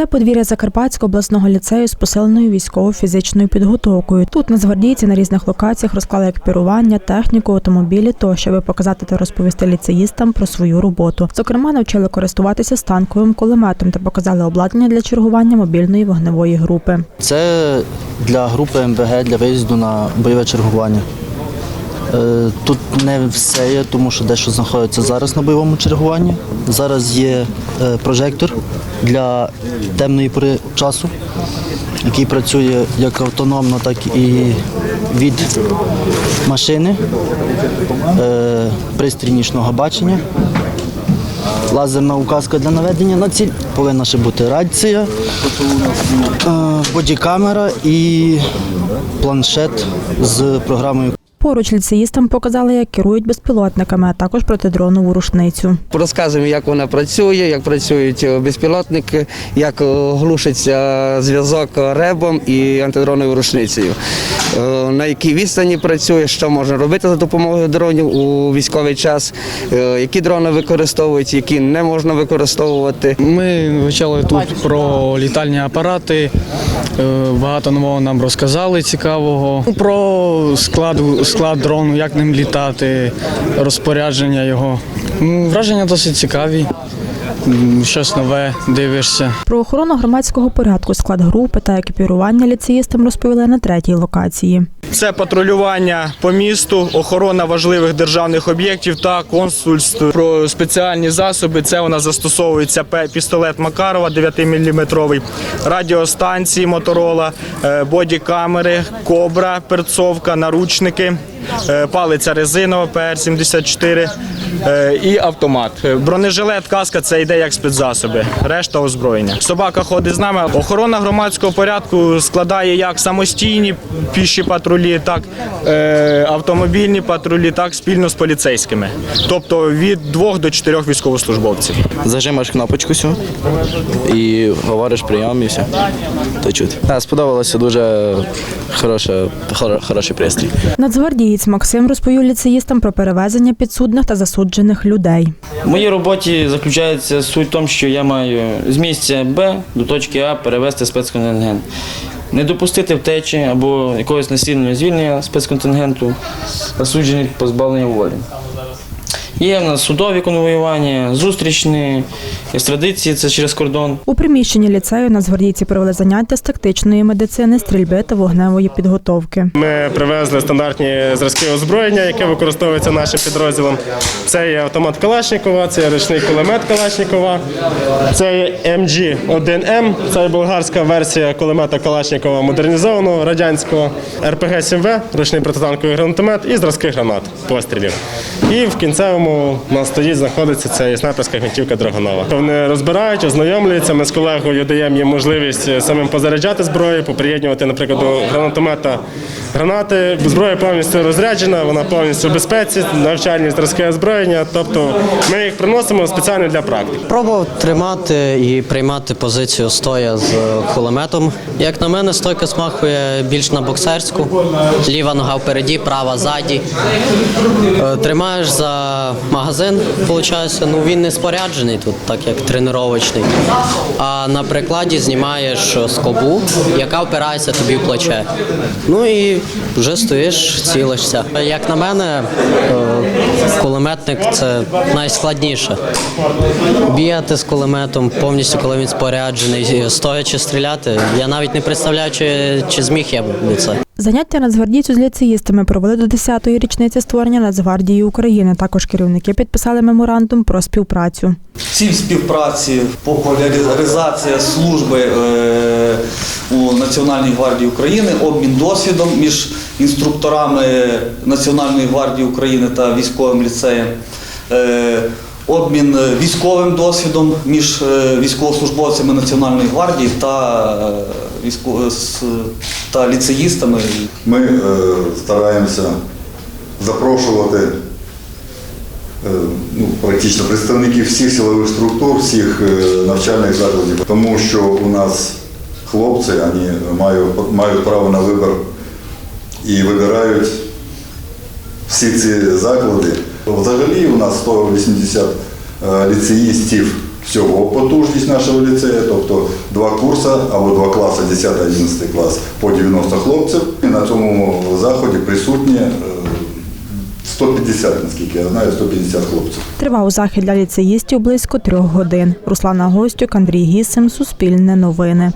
Це подвір'я Закарпатського обласного ліцею з посиленою військово-фізичною підготовкою. Тут нацгвардійці на різних локаціях розклали екіпірування, техніку, автомобілі тощо, аби показати та розповісти ліцеїстам про свою роботу. Зокрема, навчили користуватися станковим кулеметом та показали обладнання для чергування мобільної вогневої групи. Це для групи МВГ для виїзду на бойове чергування. Е, Тут не все є, тому що дещо знаходиться зараз на бойовому чергуванні. Зараз є е, прожектор для темної пори часу, який працює як автономно, так і від машини, Е, пристрій нічного бачення. Лазерна указка для наведення на ціль. Повинна ще бути рація, бодікамера і планшет з програмою. Поруч ліцеїстам показали, як керують безпілотниками, а також протидронову рушницю. Розказуємо, як вона працює, як працюють е, безпілотники, як е, глушиться зв'язок ребом і антидроновою рушницею. Е, На якій відстані працює, що можна робити за допомогою дронів у військовий час, які дрони використовують, які не можна використовувати. Ми вивчали тут про літальні апарати. Багато нового нам розказали цікавого. Про склад, склад дрону, як ним літати, розпорядження його. Враження досить цікаві. Щось нове дивишся. Про охорону громадського порядку, склад групи та екіпірування ліцеїстам розповіли на третій локації. Це патрулювання по місту, охорона важливих державних об'єктів та консульств. Про спеціальні засоби це у нас застосовується пе- пістолет Макарова 9-мм, радіостанції Моторола, е, бодікамери, кобра, перцовка, наручники, е, палиця резинова ПР-74 е, і автомат. Е, Бронежилет, каска це йде як спецзасоби, решта озброєння. Собака ходить з нами. Охорона громадського порядку складає як самостійні піші патрулі, так е, автомобільні патрулі, так спільно з поліцейськими. Тобто від двох до чотирьох військовослужбовців. Зажимаєш кнопочку цю і говориш прийом і все. То чути. Так, сподобалося дуже хороше, хороший пристрій. Нацгвардієць Максим розповів ліцеїстам про перевезення підсудних та засуджених людей. В моїй роботі заключається суть в тому, що я маю з місця Б до точки А перевести спецконтингент. Не допустити втечі або якогось насильного звільнення спецконтингенту, засуджених позбавлення волі. Є в нас судові конвоювання, зустрічні, екстрадиції, це через кордон. У приміщенні ліцею нацгвардійці провели заняття з тактичної медицини, стрільби та вогневої підготовки. Ми привезли стандартні зразки озброєння, яке використовується нашим підрозділом. Це є автомат Калашнікова, це є ручний кулемет Калашнікова, це є MG-1М, це є болгарська версія кулемета Калашнікова модернізованого радянського, РПГ-7В, ручний протитанковий гранатомет і зразки гранат пострілів. І в кінцевому у нас стоїть, знаходиться ця снайперська гвинтівка Драгонова. Вони розбирають, ознайомлюються. Ми з колегою даємо їм можливість самим позаряджати зброю, поприєднувати, наприклад, до гранатомета гранати. Зброя повністю розряджена, вона повністю в безпеці, навчальні зразки озброєння. Тобто ми їх приносимо спеціально для практики. Пробував тримати і приймати позицію стоя з кулеметом. Як на мене, стойка смахує більш на боксерську. Ліва нога впереді, права ззаді. Е, Тримаєш за магазин, виходить, ну він не споряджений тут, так як тренувачний. А на прикладі знімаєш скобу, яка впирається тобі в плече. Ну і вже стоїш, цілишся. Як на мене, е, кулеметник це найскладніше. Бігати з кулеметом повністю, коли він споряджений, стоячи стріляти. Я навіть не представляю, чи, чи зміг я би це. Заняття нацгвардійцю з ліцеїстами провели до 10-ї річниці створення Нацгвардії України. Також керівники підписали меморандум про співпрацю. Ціль співпраці, популяризація служби е, у Національній гвардії України, обмін досвідом між інструкторами Національної гвардії України та військовим ліцеєм, е, обмін військовим досвідом між е, військовослужбовцями Національної гвардії та, е, та ліцеїстами. Ми е, стараємося запрошувати е, ну, практично представників всіх силових структур, всіх е, навчальних закладів, тому що у нас хлопці вони мають, мають право на вибір і вибирають всі ці заклади. Взагалі у нас 180 е, ліцеїстів всього потужність нашого ліцею, тобто два курси або два класи, 10-11 клас по 90 хлопців. І на цьому заході присутні е, 150, наскільки я знаю, 150 хлопців. Тривав захід для ліцеїстів близько трьох годин. Руслана Гостюк, Андрій Гісим, Суспільне новини.